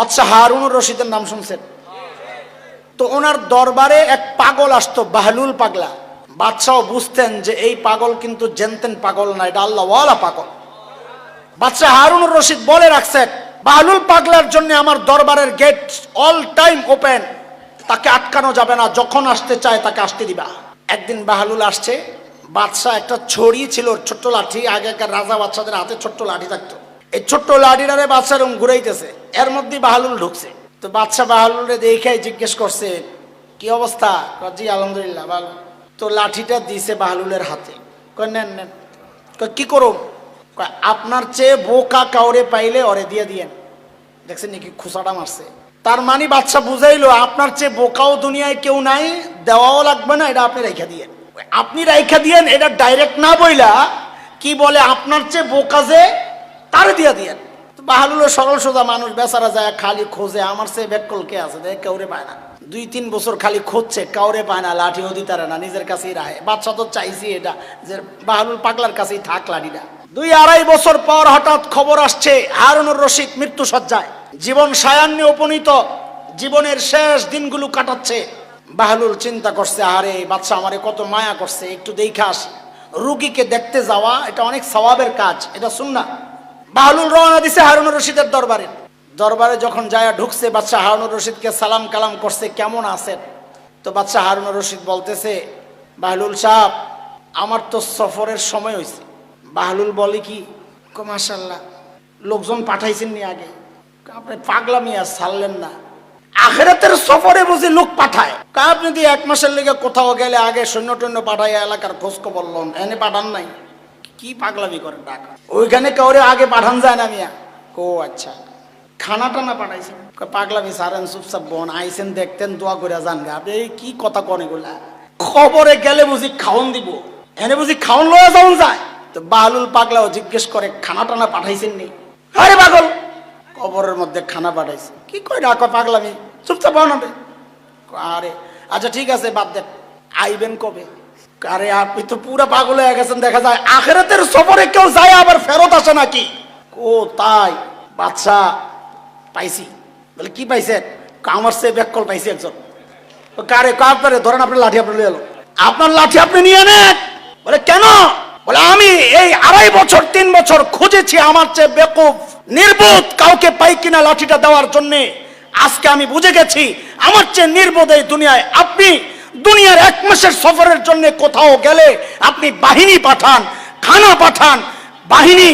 বাদশাহ হারুনুর রশিদের নাম শুনছেন? তো ওনার দরবারে এক পাগল আসতো, বাহলুল পাগলা। বাদশাহ বুঝতেন যে এই পাগল কিন্তু জেনতেন পাগল না, এটা আল্লাহওয়ালা পাগল। বাদশাহ হারুনুর রশিদ বলে রাখছেন, বাহলুল পাগলার জন্য আমার দরবারের গেট অল টাইম ওপেন তাকে আটকানো যাবে না, যখন আসতে চায় তাকে আসতে দিবা। একদিন বাহলুল আসছে, বাদশাহ একটা ছড়ি ছিল, ছোট্ট লাঠি, আগেকার রাজা বাচ্চাদের হাতে ছোট্ট লাঠি থাকতো। এই ছোট্ট বাদশাহ এরকম ঘুরাইতেছে। এর মধ্যে বাহালুল ঢুকছে। তো বাচ্চা বাহালুলে দেখে জিজ্ঞেস করছে কি অবস্থা? জি আলহামদুলিল্লাহ ভালো। তো লাঠিটা দিছে বাহালুলের হাতে। কয় নেন নেন। কি কয়, আপনার চেয়ে বোকা কাউরে পাইলে ওরে দিয়ে দিয়েন। দেখছেন নাকি খুসাটা মারছে। তার মানে বাচ্চা বুঝাইলো আপনার চেয়ে বোকাও দুনিয়ায় কেউ নাই দেওয়াও লাগবে না এটা আপনি রেখা দিয়েন। আপনি রেখা দিয়েন এটা ডাইরেক্ট না বইলা কি বলে আপনার চেয়ে বোকা যে তারে দিয়া দিয়েন। বাহালুলো সরল সোজা মানুষ, বেচারা যায় খালি খোঁজে, আমার সে বেকল কে আছে? দেখ, কাউরে পায় না। দুই তিন বছর খালি খুঁজছে, কাউরে পায় না, লাঠি হদি তারা না, নিজের কাছেই রাখে। বাচ্চা তো চাইছি এটা, যে বাহালুল পাগলার কাছেই থাক লাঠিটা দুই আড়াই বছর পর হঠাৎ খবর আসছে, হারুনুর রশিদ মৃত্যু সজ্জায় জীবন সায়ান্নে উপনীত, জীবনের শেষ দিনগুলো কাটাচ্ছে। বাহলুল চিন্তা করছে, আরে বাচ্চা আমারে কত মায়া করছে, একটু দেখে আসি। রুগীকে দেখতে যাওয়া, এটা অনেক সওয়াবের কাজ, এটা শুন না বাহলুল রওনা দিছে হারুনুর রশিদের দরবারে। দরবারে যখন যায় ঢুকছে বাচ্চা হারুনুর রশিদকে সালাম কালাম করছে, কেমন আছেন? তো বাচ্চা হারুনুর রশিদ বলতেছে, বাহলুল সাহেব, আমার তো সফরের সময় হয়েছে বাহলুল বলে কি? মাশাল্লাহ লোকজন পাঠাইছেন নি আগে। আপনি পাগলামি আর ছাড়লেন না। আখেরাতের সফরে বুঝি লোক পাঠায়। আপনি যদি এক মাসের লেগে কোথাও গেলে আগে সৈন্য টৈন্য পাঠাই এলাকার খোঁজ খবর লন, এনে পাঠান নাই। কি পাগলামি করে টাকা ওইখানে কাউরে আগে পাঠান যায় না মিয়া। ও আচ্ছা। খানা টানা পাঠাইছেন। পাগলামি সারেন, চুপচাপ বোন আইসেন দেখতেন, দোয়া করে যান গা। আপনি কি কথা কন এগুলা? খবরে গেলে বুঝি খাওন দিব। এনে বুঝি খাওন লয়ে যাওন যায়। তো বাহলুল পাগলাও জিজ্ঞেস করে, খানা টানা পাঠাইছেন নি? আরে পাগল! কবরের মধ্যে খানা পাঠাইছে। কি কই ডাকো পাগলামি? চুপচাপ বানাবে আরে। আচ্ছা ঠিক আছে, বাদ দেন। আইবেন কবে? আরে আপনি তো পুরো পাগল হয়ে গেছেন, দেখা যায় আখেরাতের সফরে কেউ যায় আবার ফেরত আসে নাকি? ও তাই বাচ্চা, পাইছি। বলে, কি পাইছেন আমার সে পাইছি একজন। কারে ধরে ধরেন আপনার লাঠি আপনি নিয়ে এলো। আপনার লাঠি আপনি নিয়ে নেন। বলে, কেন? বলে, আমি এই আড়াই বছর, তিন বছর খুঁজেছি আমার চেয়ে বেকুব নির্বোধ কাউকে পাই কিনা লাঠিটা দেওয়ার জন্য। আজকে আমি বুঝে গেছি, আমার চেয়ে নির্বোধ এই দুনিয়ায়। আপনি দুনিয়ার এক মাসের সফরের জন্য কোথাও গেলে আপনি বাহিনী পাঠান, খানা পাঠান, বাহিনী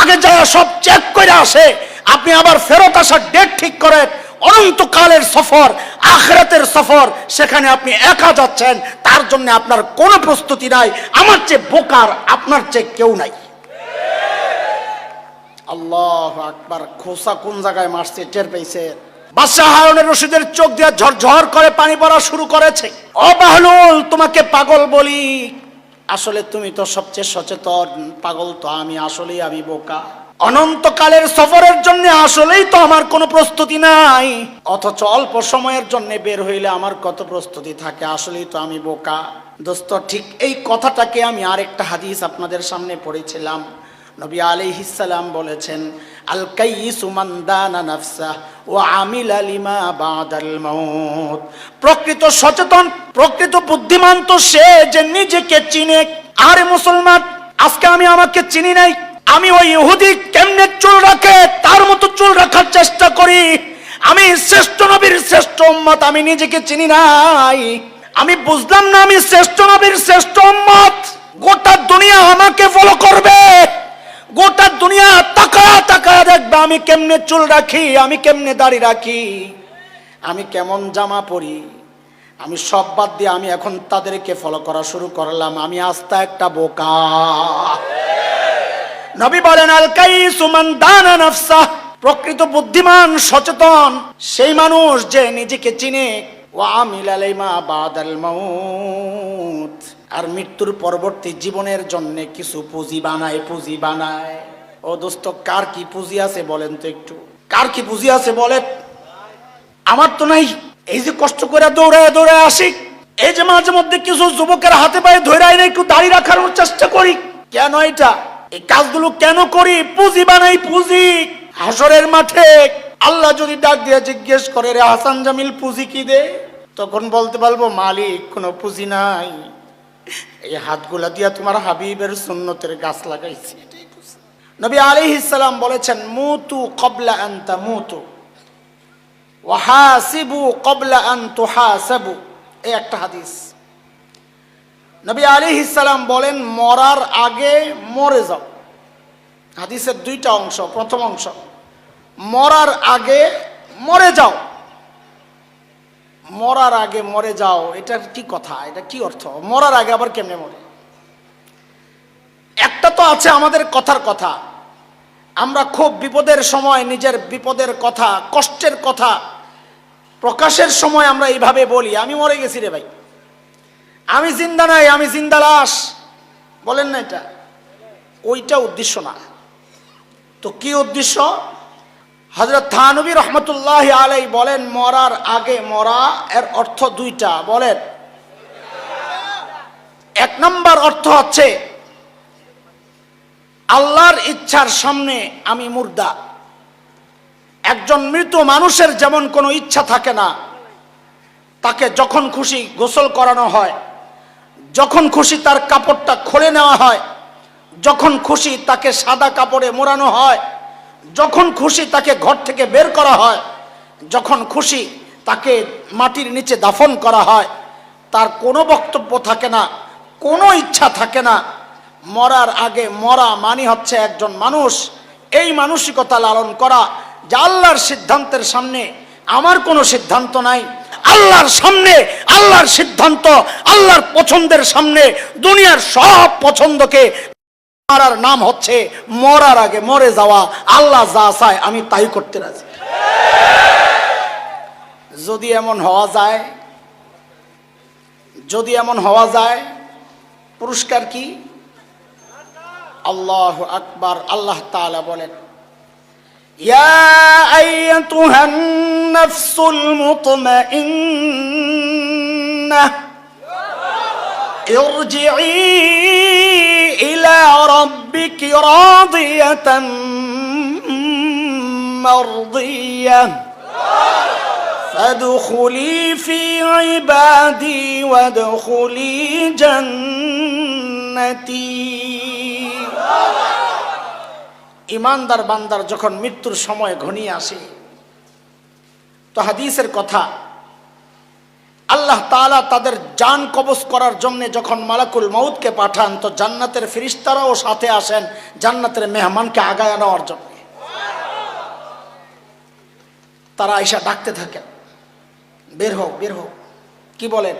আগে যারা সব চেক করে আসে, আপনি আবার ফেরত আসার ডেট ঠিক করেন অনন্তকালের সফর, আখরাতের সফর, সেখানে আপনি একা যাচ্ছেন, তার জন্য আপনার কোনো প্রস্তুতি নাই, আমার চেয়ে বোকার আপনার চেয়ে কেউ নাই। আল্লাহ আকবার, খোসা কোন জায়গায় মারছে, টের পেয়েছে? বাদশাহ হারুনের রশিদের চোখ দিয়ে ঝরঝর করে পানি পড়া শুরু করেছে। ও বাহলুল, তোমাকে পাগল বলি। আসলে তুমি তো সবচেয়ে সচেতন। পাগল তো আমি, আসলেই আমি বোকা। অনন্তকালের সফরের জন্য আসলেই তো আমার কোনো প্রস্তুতি নাই। অথচ অল্প সময়ের জন্য বের হইলে আমার কত প্রস্তুতি থাকে, আসলেই তো আমি বোকা। দোস্ত, ঠিক এই কথাটাকে আমি আরেকটা হাদিস আপনাদের সামনে পড়েছিলাম। নবী আলাইহিসসালাম বলেছেন, আল নাফসা ওয়া আমিলা লিমা বাদাল মাউত। প্রকৃত সচেতন, প্রকৃত বুদ্ধিমান তো সে যে নিজেকে চিনে। আরে মুসলমান, আজকে আমি আমাকে চিনি নাই। আমি ওই ইহুদি কেমনে চুল রাখে? তার মতো চুল রাখার চেষ্টা করি। আমি শ্রেষ্ঠ নবীর শ্রেষ্ঠ উম্মত, আমি নিজেকে চিনি নাই। আমি বুঝলাম না আমি শ্রেষ্ঠ নবীর শ্রেষ্ঠ উম্মত। গোটা দুনিয়া আমাকে ফলো করবে। গোটা দুনিয়া তাকায়া তাকায়া দেখবে, আমি কেমনে চুল রাখি, আমি কেমনে দাড়ি রাখি, আমি কেমন জামা পরি, আমি সব বাদ দিয়ে আমি এখন তাদেরকে ফলো করা শুরু করলাম, আমি আস্তা একটা বোকা। নবী বলেন, আল কাইসু মান দানা নাফসা, প্রকৃত বুদ্ধিমান, সচেতন, সেই মানুষ যে নিজেকে চিনে, ওয়া আমিল আলাইমা বাদাল মাউত। আর মৃত্যুর পরবর্তী জীবনের জন্য কিছু পুঁজি বানায় পুঁজি বানায়। ও দোস্ত, কার কি পুঁজি আছে বলেন তো একটু? কার কি পুঁজি আছে বলেন? আমার তো নাই। এই যে কষ্ট করে দৌড়ায় দৌড়ায় আসি। এই যে মাঝে মধ্যে কিছু যুবকের হাতে পায়ে ধরে আইনে একটু দাঁড়িয়ে রাখার চেষ্টা করি। কেন এটা? এই কাজগুলো কেন করি? পুঁজি বানাই, পুঁজি। হাসরের মাঠে আল্লাহ যদি ডাক দিয়ে জিজ্ঞেস করে, রে হাসান জামিল, পুঁজি কি দে? তখন বলতে পারব, মালিক, কোনো পুঁজি নাই। এই হাতগুলা দিয়া তোমার হাবিবের সুন্নতের গাছ লাগাইছি। নবী আলী ইসলাম বলেছেন, মুতু কবলা আন্তা মুতু কবলা আন তুহাসাবু। এই একটা হাদিস। নবী আলী ইসালাম বলেন, মরার আগে মরে যাও। হাদিসের দুইটা অংশ, প্রথম অংশ, মরার আগে মরে যাও। মরার আগে মরে যাও, এটা কি কথা? এটা কি অর্থ? মরার আগে আবার কেমনে মরে? একটা তো আছে আমাদের কথার কথা। আমরা খুব বিপদের সময় নিজের বিপদের কথা, কষ্টের কথা, প্রকাশের সময় আমরা এইভাবে বলি। আমি মরে গেছি রে ভাই। আমি জিন্দা নাই, আমি জিন্দা লাশ। বলেন না এটা? ওইটা উদ্দেশ্য না। তো কি উদ্দেশ্য? হজরত থানবী রহমতুল্লাহ আলাই বলেন, মরার আগে মরা, এর অর্থ দুইটা। বলেন, এক নম্বর অর্থ হচ্ছে, আল্লাহর ইচ্ছার সামনে আমি মুর্দা। একজন মৃত মানুষের যেমন কোনো ইচ্ছা থাকে না, তাকে যখন খুশি গোসল করানো হয়, যখন খুশি তার কাপড়টা খুলে নেওয়া হয়, যখন খুশি তাকে সাদা কাপড়ে মোড়ানো হয় যখন খুশি তাকে ঘর থেকে বের করা হয়, যখন খুশি তাকে মাটির নিচে দাফন করা হয়, তার কোনো বক্তব্য থাকে না, কোনো ইচ্ছা থাকে না। মরার আগে মরা মানি হচ্ছে একজন মানুষ। এই মানসিকতা লালন করা যে আল্লাহর সিদ্ধান্তের সামনে আমার কোনো সিদ্ধান্ত নাই, আল্লাহর সামনে, আল্লাহর সিদ্ধান্ত, আল্লাহর পছন্দের সামনে, দুনিয়ার সব পছন্দকে মারার নাম হচ্ছে মরার আগে মরে যাওয়া আল্লাহ যা চায় আমি তাই করতে রাজি যদি এমন হওয়া যায় যদি এমন হওয়া যায় পুরস্কার কি আল্লাহ আকবার আল্লাহ তাআলা বলেন يا أيتها النفس المطمئنة ارجعي إلى ربك راضية مرضية فادخلي في عبادي وادخلي جنتي ইমানদার বান্দার যখন মৃত্যুর সময় ঘনিয়ে আসে তো হাদিসের কথা আল্লাহ তালা তাদের জান কবজ করার জন্যে যখন মালাকুল মৌতকে পাঠান, তো জান্নাতের ফিরিস্তারাও সাথে আসেন জান্নাতের মেহমানকে আগায় নেওয়ার জন্য। তারা আইসা ডাকতে থাকেন, বের হোক বের হোক কি বলেন?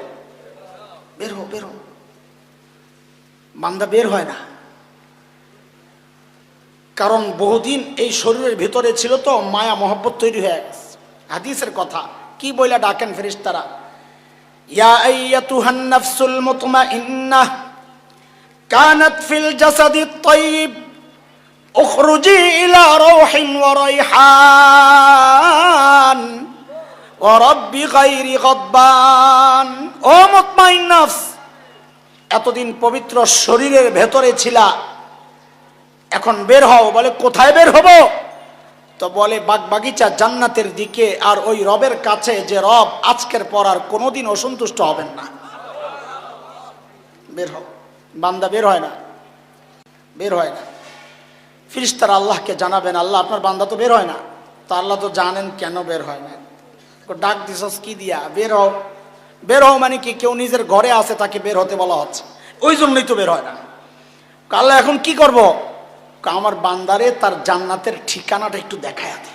বের হোক বের হোক বান্দা বের হয় না। কারণ বহুদিন এই শরীরের ভিতরে ছিল তো, মায়া, মহব্বত তৈরি হয়ে গেছে। হাদিসের কথা, কি বইলা ডাকেন ফেরিস্তারা ইয়া আইয়াতুহান নাফসুল মুতমাইন্নাহ কানাত ফিল জাসাদি الطيب اخرجي الى روح وريحان ورب غير غضبان ও মুতমাইন নফস এতদিন পবিত্র শরীরের ভেতরে ছিলা এখন বের হও বলে কোথায় বের হব তো বলে বাগ বাগিচা জান্নাতের দিকে আর ওই রবের কাছে যে রব, আজকের পর আর কোনোদিন অসন্তুষ্ট হবেন না। বের হও। বান্দা বের হয় না। বের হয় না। ফিরিস্তার আল্লাহকে জানাবেন, আল্লাহ, আপনার বান্দা তো বের হয় না। তো আল্লাহ তো জানেন কেন বের হয় না। ডাক দিছস কি দিয়া? বের হও। বের হও মানে কি? কেউ নিজের ঘরে আছে তাকে বের হতে বলা হচ্ছে। ওই জন্যই তো বের হয় না। আল্লাহ, এখন কি করব? আমার বান্দারে তার জান্নাতের ঠিকানাটা একটু দেখায় দে।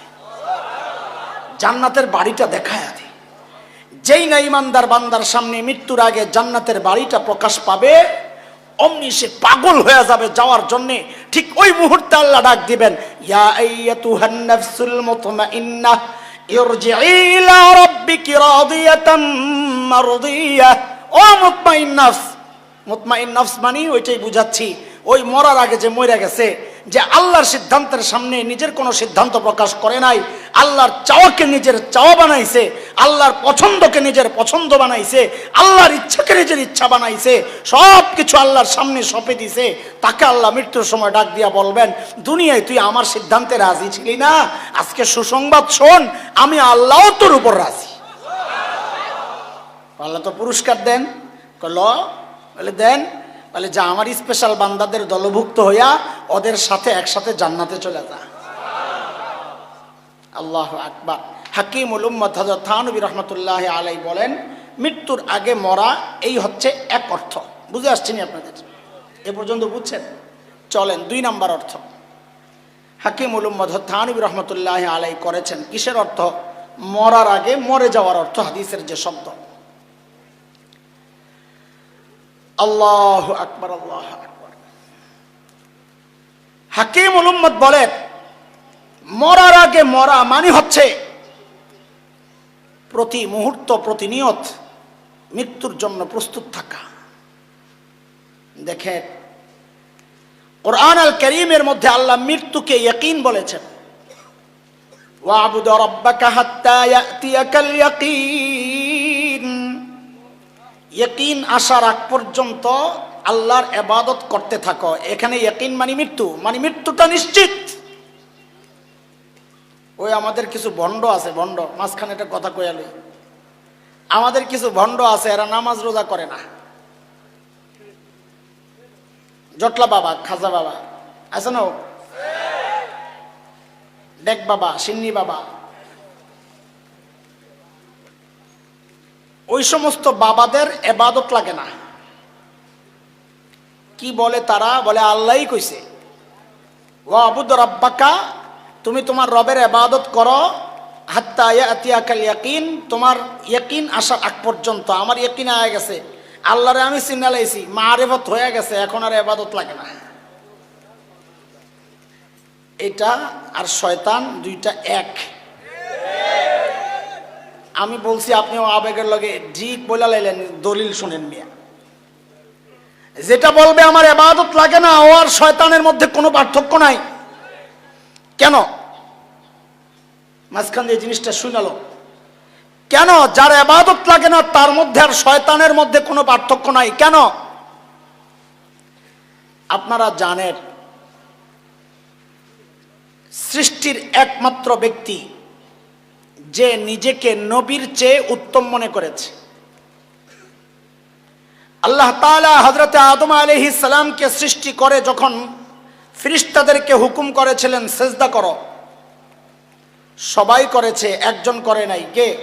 জান্নাতের বাড়িটা দেখায় দে। যেই না ইমানদার বান্দার সামনে মৃত্যুর আগে জান্নাতের বাড়িটা প্রকাশ পাবে, অমনি সে পাগল হয়ে যাবে যাওয়ার জন্য। ঠিক ওই মুহূর্তে আল্লাহ ডাক দিবেন, ইয়া ও মানে ওইটাই বুঝাচ্ছি। ওই মরার আগে যে মরে গেছে যে আল্লাহর সিদ্ধান্তের সামনে নিজের কোনো সিদ্ধান্ত প্রকাশ করে নাই, আল্লাহর চাওয়াকে নিজের চাওয়া বানাইছে, আল্লাহর পছন্দকে নিজের পছন্দ বানাইছে, আল্লাহর ইচ্ছাকে নিজের ইচ্ছা বানাইছে সব কিছু আল্লাহর সামনে সঁপে দিছে, তাকে আল্লাহ মৃত্যুর সময় ডাক দিয়া বলবেন, দুনিয়ায় তুই আমার সিদ্ধান্তে রাজি ছিলি না? আজকে সুসংবাদ শোন, আমি আল্লাহ তোর উপর রাজি। আল্লাহ তো পুরস্কার দেন। কল বলে, দেন। বলে যা আমার স্পেশাল বান্দাদের দলভুক্ত হইয়া ওদের সাথে একসাথে জান্নাতে চলে যা। আল্লাহ আকবার। হাকিম উলুম্মদ থানবী রহমতুল্লাহ আলাই বলেন, মৃত্যুর আগে মরা এই হচ্ছে এক অর্থ। বুঝে আসছেনি আপনাদের? এ পর্যন্ত বুঝছেন? চলেন, দুই নাম্বার অর্থ। হাকিম উলুম্মদ থানবী রহমতুল্লাহ আলাই করেছেন। কিসের অর্থ? মরার আগে মরে যাওয়ার অর্থ, হাদিসের যে শব্দ। আল্লাহ আকবর, আল্লাহ হাকিম উলুম্মদ বলেন মরার আগে মরা মানে হচ্ছে প্রতি মুহূর্ত প্রতিনিয়ত মৃত্যুর জন্য প্রস্তুত থাকা। দেখেন কোরআন আল করিমের মধ্যে আল্লাহ মৃত্যুকে ইয়কিন বলেছেন। ওয়াবুদ রব্বাকা হাত্তা ইয়াতিয়াকাল ইয়াকিন। ইয়কিন আসার আগ পর্যন্ত আল্লাহর এবাদত করতে থাকো। এখানে ইয়কিন মানে মৃত্যু। মানে মৃত্যুটা নিশ্চিত। ওই আমাদের কিছু ভণ্ড আছে, ভণ্ড। মাঝখানে একটা কথা কয়ালে আমাদের কিছু ভণ্ড আছে, এরা নামাজ রোজা করে না। জটলা বাবা, খাজা বাবা। আছে না? ডেক বাবা, সিন্নি বাবা। ওই সমস্ত বাবাদের এবাদত লাগে না। কি বলে তারা? বলে, আল্লাহই কইছে ও আবুদ রব্বাকা, তুমি তোমার রবের এবাদত করো, হাত্তা ইয়াতিয়াকাল ইয়াকিন তোমার ইয়াকিন আসার আগ পর্যন্ত। আমার ইয়াকিন আয়া গেছে। আল্লাহরে আমি সিগনালাইছি মারেফত হয়ে গেছে, এখন আর এবাদত লাগে না। এটা আর শয়তান দুইটা এক। আমি বলছি আপনিও আবেগের লগে ঠিক বলে লাইলেন, দলিল শুনেন মিয়া। যেটা বলবে আমার এবাদত লাগে না, ও আর শয়তানের মধ্যে কোনো পার্থক্য নাই। কেন? মাঝখান দিয়ে জিনিসটা শুনালো কেন? যার এবাদত লাগে না, তার মধ্যে আর শয়তানের মধ্যে কোনো পার্থক্য নাই। কেন? আপনারা জানেন, সৃষ্টির একমাত্র ব্যক্তি যে নিজেকে নবীর চেয়ে উত্তম মনে করেছে। আল্লাহ তাআলা হজরতে আদম আলহি সালামকে সৃষ্টি করে যখন ফিরিস্তাদেরকে হুকুম করেছিলেন, সেজদা করো। সবাই করেছে, একজন করে নাই। কে?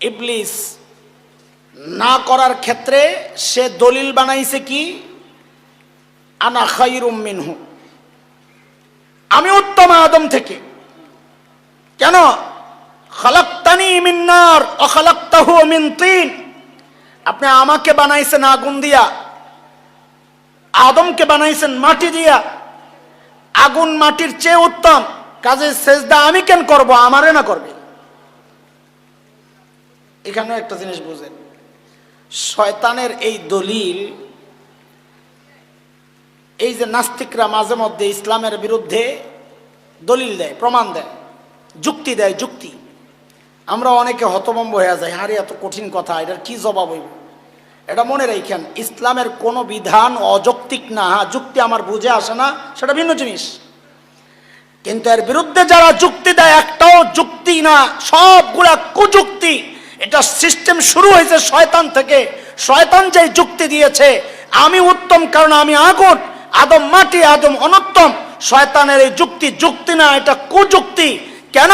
ইবলিস। না করার ক্ষেত্রে সে দলিল বানাইছে কি? আনা খাইরুম মিনহু। আমি উত্তম আদম থেকে। কেন? মিন্নার মিন আপনি আমাকে বানাইছেন আগুন দিয়া, আদমকে বানাইছেন মাটি দিয়া। আগুন মাটির চেয়ে উত্তম। কাজে সেজদা আমি কেন করব? আমারে না করবে? এখানেও একটা জিনিস বুঝেন। শয়তানের এই দলিল, এই যে নাস্তিকরা মাঝে মধ্যে ইসলামের বিরুদ্ধে দলিল দেয়, প্রমাণ দেয়। যুক্তি দেয় যুক্তি। আমরা অনেকে হতভম্ব হয়ে যাই হারে এত কঠিন কথা, এটার কি জবাব হইব? এটা মনে রাখেন, ইসলামের কোনো বিধান অযৌক্তিক না হ্যাঁ যুক্তি আমার বুঝে আসে না, সেটা ভিন্ন জিনিস। কিন্তু এর বিরুদ্ধে যারা যুক্তি দেয়, একটাও যুক্তি না, সবগুলা কুযুক্তি। এটা সিস্টেম শুরু হয়েছে শয়তান থেকে। শয়তান যে যুক্তি দিয়েছে, আমি উত্তম কারণ আমি আগুন, আদম মাটি, আদম অনুত্তম। শয়তানের এই যুক্তি যুক্তি না, এটা কুযুক্তি। কেন?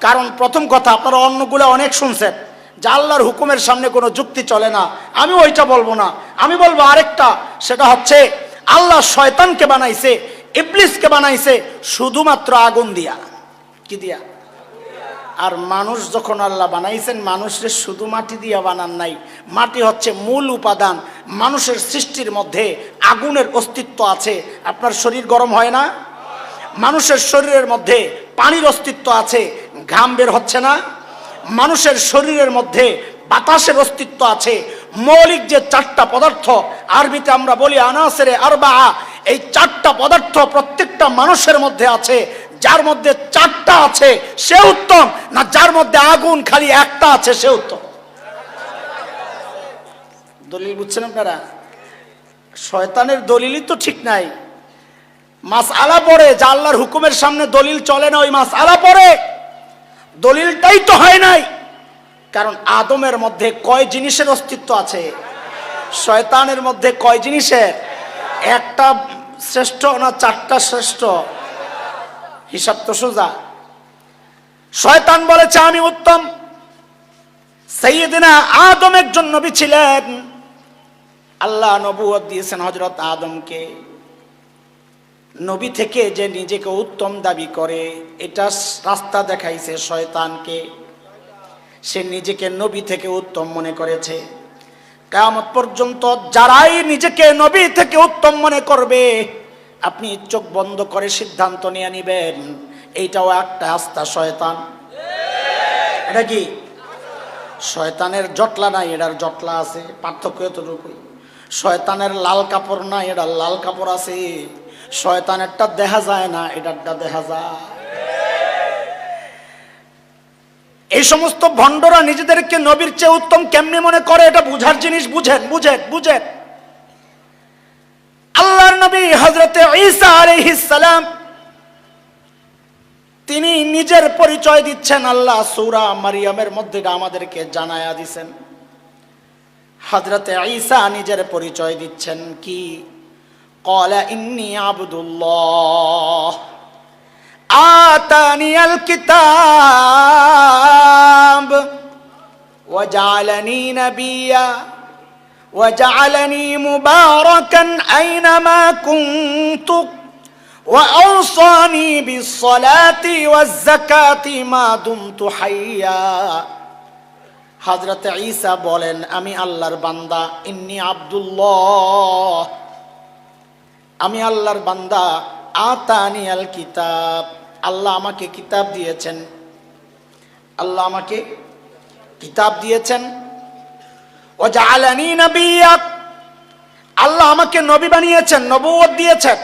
কারণ প্রথম কথা আপনারা অন্যগুলো অনেক শুনছেন, যে আল্লাহর হুকুমের সামনে কোনো যুক্তি চলে না। আমি ওইটা বলব না। আমি বলব আরেকটা, সেটা হচ্ছে আল্লাহ শয়তানকে বানাইছে, ইবলিসকে বানাইছে শুধুমাত্র আগুন দিয়া। কি দিয়া? আর মানুষ যখন আল্লাহ বানাইছেন, মানুষের শুধু মাটি দিয়া বানান নাই। মাটি হচ্ছে মূল উপাদান। মানুষের সৃষ্টির মধ্যে আগুনের অস্তিত্ব আছে। আপনার শরীর গরম হয় না? মানুষের শরীরের মধ্যে পানির অস্তিত্ব আছে, ঘাম বের হচ্ছে না। মানুষের শরীরের মধ্যে বাতাসের অস্তিত্ব আছে। মৌলিক যে চারটা পদার্থ, আরবিতে আমরা বলি আনাসেরে আরবা এই চারটা পদার্থ প্রত্যেকটা মানুষের মধ্যে আছে। যার মধ্যে চারটা আছে, সে উত্তম, না যার মধ্যে আগুন খালি একটা আছে, সে উত্তম। দলিল বুঝছেন আপনারা? শয়তানের দলিলই তো ঠিক নাই। মাস আলা পড়ে, যা আল্লাহর হুকুমের সামনে দলিল চলে না, ওই মাস আলা পড়ে। দলিলটাই তো হয় নাই। কারণ আদমের মধ্যে কয় জিনিসের অস্তিত্ব আছে? শয়তানের মধ্যে কয় জিনিসের? একটা শ্রেষ্ঠ না চারটা শ্রেষ্ঠ? হিসাব তো সোজা। শয়তান বলেছে, আমি উত্তম। সৈয়দিনা আদম একজন নবী ছিলেন। আল্লাহ নবুয়ত দিয়েছেন হজরত আদমকে। নবী থেকে যে নিজেকে উত্তম দাবি করে, এটা রাস্তা দেখাইছে শয়তানকে। সে নিজেকে নবী থেকে উত্তম মনে করেছে। কেয়ামত পর্যন্ত যারাই নিজেকে নবী থেকে উত্তম মনে করবে, আপনি চোখ বন্ধ করে সিদ্ধান্ত নিয়ে নিবেন, এইটাও একটা আস্থা শয়তান। এটা কি? শয়তানের জটলা নাই, এটার জটলা আছে, পার্থক্য এতটুকুই। শয়তানের লাল কাপড় নাই, এটার লাল কাপড় আছে। শয়তানেরটা দেখা যায় না, এটারটা দেখা যায়। এই সমস্ত ভণ্ডরা নিজেদেরকে নবীর চেয়ে উত্তম কেমনে মনে করে, এটা বুঝার জিনিস বুঝেন বুঝেন বুঝেন। আল্লাহর নবী হজরতে ঈসা সালাম, তিনি নিজের পরিচয় দিচ্ছেন, আল্লাহ সূরা মারিয়ামের মধ্যে আমাদেরকে জানায়া দিছেন। হজরতে ঈসা নিজের পরিচয় দিচ্ছেন, কি قال إني عبد الله. آتاني الكتاب وجعلني نبيا وجعلني مباركا أينما كنت وأوصاني بالصلاة والزكاة ما دمت حيا. حضرت عيسى بولن أمي الله ربندا إني عبد الله আমি আল্লাহর বান্দা, আতানি আল কিতাব। আল্লাহ আমাকে কিতাব দিয়েছেন। আল্লাহ আমাকে কিতাব দিয়েছেন। ও জালানি নবিয়া আল্লাহ আমাকে নবী বানিয়েছেন নবুয়ত দিয়েছেন।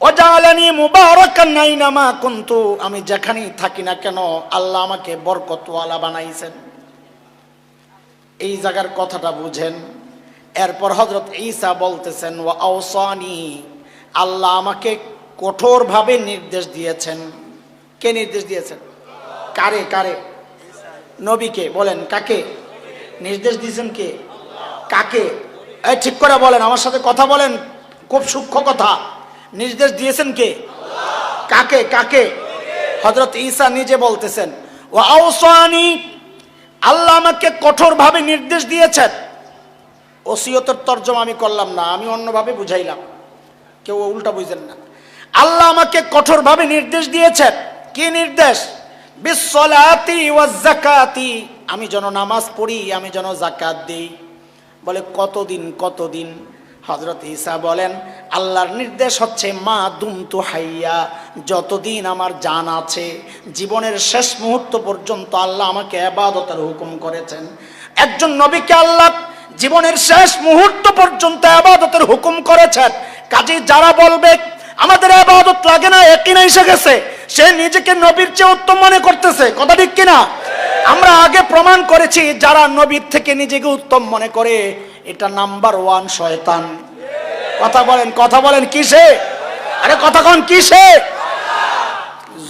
ও জালানি মুবারাকান নাইনামা কুনতু। আমি যেখানেই থাকি না কেন, আল্লাহ আমাকে বরকতওয়ালা বানাইছেন। এই জায়গার কথাটা বুঝেন। এরপর হজরত ঈসা বলতেছেন ও আওসানি, আল্লাহ আমাকে কঠোরভাবে নির্দেশ দিয়েছেন। কে নির্দেশ দিয়েছেন? কারে কারে? নবীকে বলেন, কাকে? নির্দেশ দিয়েছেন কে? কাকে? এই ঠিক করে বলেন, আমার সাথে কথা বলেন, খুব সূক্ষ্ম কথা। নির্দেশ দিয়েছেন কে? কাকে কাকে? হজরত ঈসা নিজে বলতেছেন ও আওসানি, আল্লাহ আমাকে কঠোরভাবে নির্দেশ দিয়েছেন। ওসিয়তের তর্জমা আমি করলাম না, আমি অন্যভাবে বুঝাইলাম। কেউ উল্টা বুঝেন না। আল্লাহ আমাকে কঠোরভাবে নির্দেশ দিয়েছেন। কি নির্দেশ? বিশ্বলাতি ওয়াজাকাতি আমি যেন নামাজ পড়ি, আমি যেন জাকাত দিই। বলে, কতদিন কতদিন? হজরত ঈসা বলেন, আল্লাহর নির্দেশ হচ্ছে, মা দুমতু হাইয়া, যতদিন আমার জান আছে, জীবনের শেষ মুহূর্ত পর্যন্ত আল্লাহ আমাকে আবাদতের হুকুম করেছেন। একজন নবীকে আল্লাহ জীবনের শেষ মুহূর্ত পর্যন্ত আবাদতের হুকুম করেছেন। কাজে যারা বলবে, আমাদের আবাদত লাগে না, একই না এসে গেছে। সে নিজেকে নবীর চেয়ে উত্তম মনে করতেছে। কথা ঠিক কিনা? আমরা আগে প্রমাণ করেছি, যারা নবীর থেকে নিজেকে উত্তম মনে করে, এটা নাম্বার ওয়ান শয়তান। কথা বলেন কথা বলেন, কিসে? আরে কথা কন, কিসে?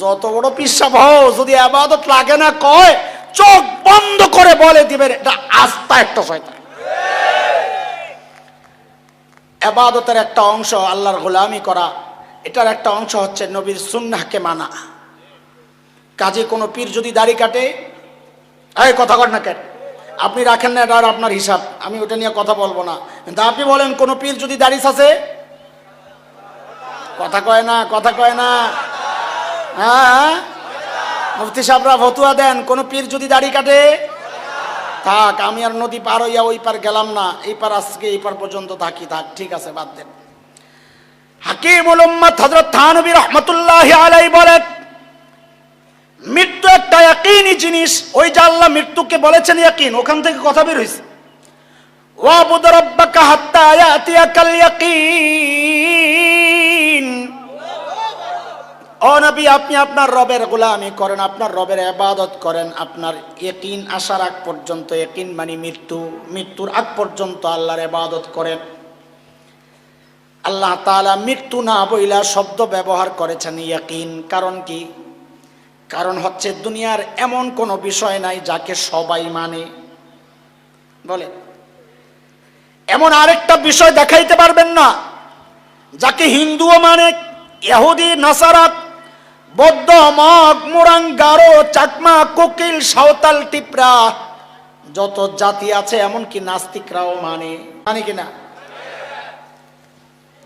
যত বড় পিসাব হও, যদি আবাদত লাগে না, কয়, চোখ বন্ধ করে বলে দিবেন, এটা আস্থা একটা শয়তান। আবাদতের একটা অংশ আল্লাহর গোলামি করা, এটার একটা অংশ হচ্ছে নবীর সুন্নাহকে মানা। কাজে কোনো পীর যদি দাড়ি কাটে, এই কথা কর না কেন? আপনি রাখেন না, এটা আর আপনার হিসাব। আমি ওটা নিয়ে কথা বলব না। কিন্তু আপনি বলেন, কোনো পীর যদি দাড়ি আছে কথা কয় না, কথা কয় না। হ্যাঁ মুফতি সাহেবরা ভতুয়া দেন, কোনো পীর যদি দাড়ি কাটে? থাক, আমি আর নদী পার হইয়া ওই পার গেলাম না। এই পার আজকে, এই পার পর্যন্ত থাকি, থাক, ঠিক আছে, বাদ দেন। হাকিমুল আলাই বলেন, মৃত্যু একটা ইয়াকিনী জিনিস। ওই যে আল্লাহ মৃত্যুকে বলেছেন ওখান থেকে কথা বের হইছে। ওয়াবুদ রাব্বাকা হাত্তা ইয়াতিয়াকাল ইয়াকিন। ও নবী, আপনি আপনার রবের গোলামি করেন, আপনার রবের আবাদত করেন, আপনার একিন আসার আগ পর্যন্ত একিন মানে মৃত্যু, মৃত্যুর আগ পর্যন্ত আল্লাহর আবাদত করেন। আল্লাহ তাআলা মৃত্যু না বইলা শব্দ ব্যবহার করেছেন ইয়াকিন, কারণ কি? কারণ হচ্ছে দুনিয়ার এমন কোনো বিষয় নাই যাকে সবাই মানে। বলে এমন আরেকটা বিষয় দেখাইতে পারবেন না, যাকে হিন্দুও মানে ইহুদি, নাসারাত বৌদ্ধ মগ, মোরাং গারো, চাকমা, কোকিল, সাঁওতাল, টিপরা, যত জাতি আছে, এমনকি নাস্তিকরাও মানে। মানে কিনা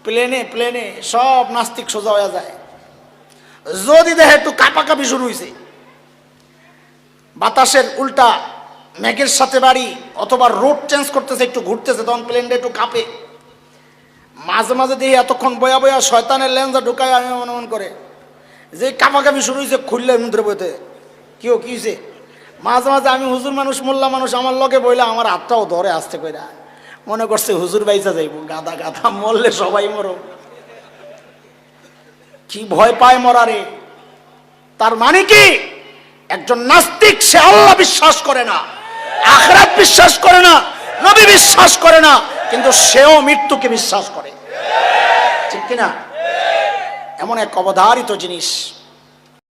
প্লেনে প্লেনে সব নাস্তিক সোজা হয়ে যায়। যদি দেখে একটু কাপাকাপি শুরু হয়েছে বাতাসের উল্টা মেঘের সাথে বাড়ি, অথবা রোড চেঞ্জ করতেছে, একটু ঘুরতেছে, তখন প্লেনটা একটু কাঁপে। মাঝে মাঝে দেখি এতক্ষণ বয়া বয়া শয়তানের লেন্সা ঢুকায়, আমি মনে মনে করে যে কাপাকাপি শুরু হয়েছে খুললে মুদ্রে বইতে। কেউ কি হয়েছে? মাঝে মাঝে আমি হুজুর মানুষ, মোল্লা মানুষ, আমার লগে বইলে আমার হাতটাও ধরে আসতে কইরা। মনে করছে হুজুর বাইসা যাইব গাদা গাদা মরলে সবাই মরো কি ভয় পায় মরারে তার মানে কি? একজন নাস্তিক, সে আল্লাহ বিশ্বাস করে না, আখরাত বিশ্বাস করে না, নবী বিশ্বাস করে না, কিন্তু সেও মৃত্যুকে বিশ্বাস করে। ঠিক কিনা? এমন এক অবধারিত জিনিস।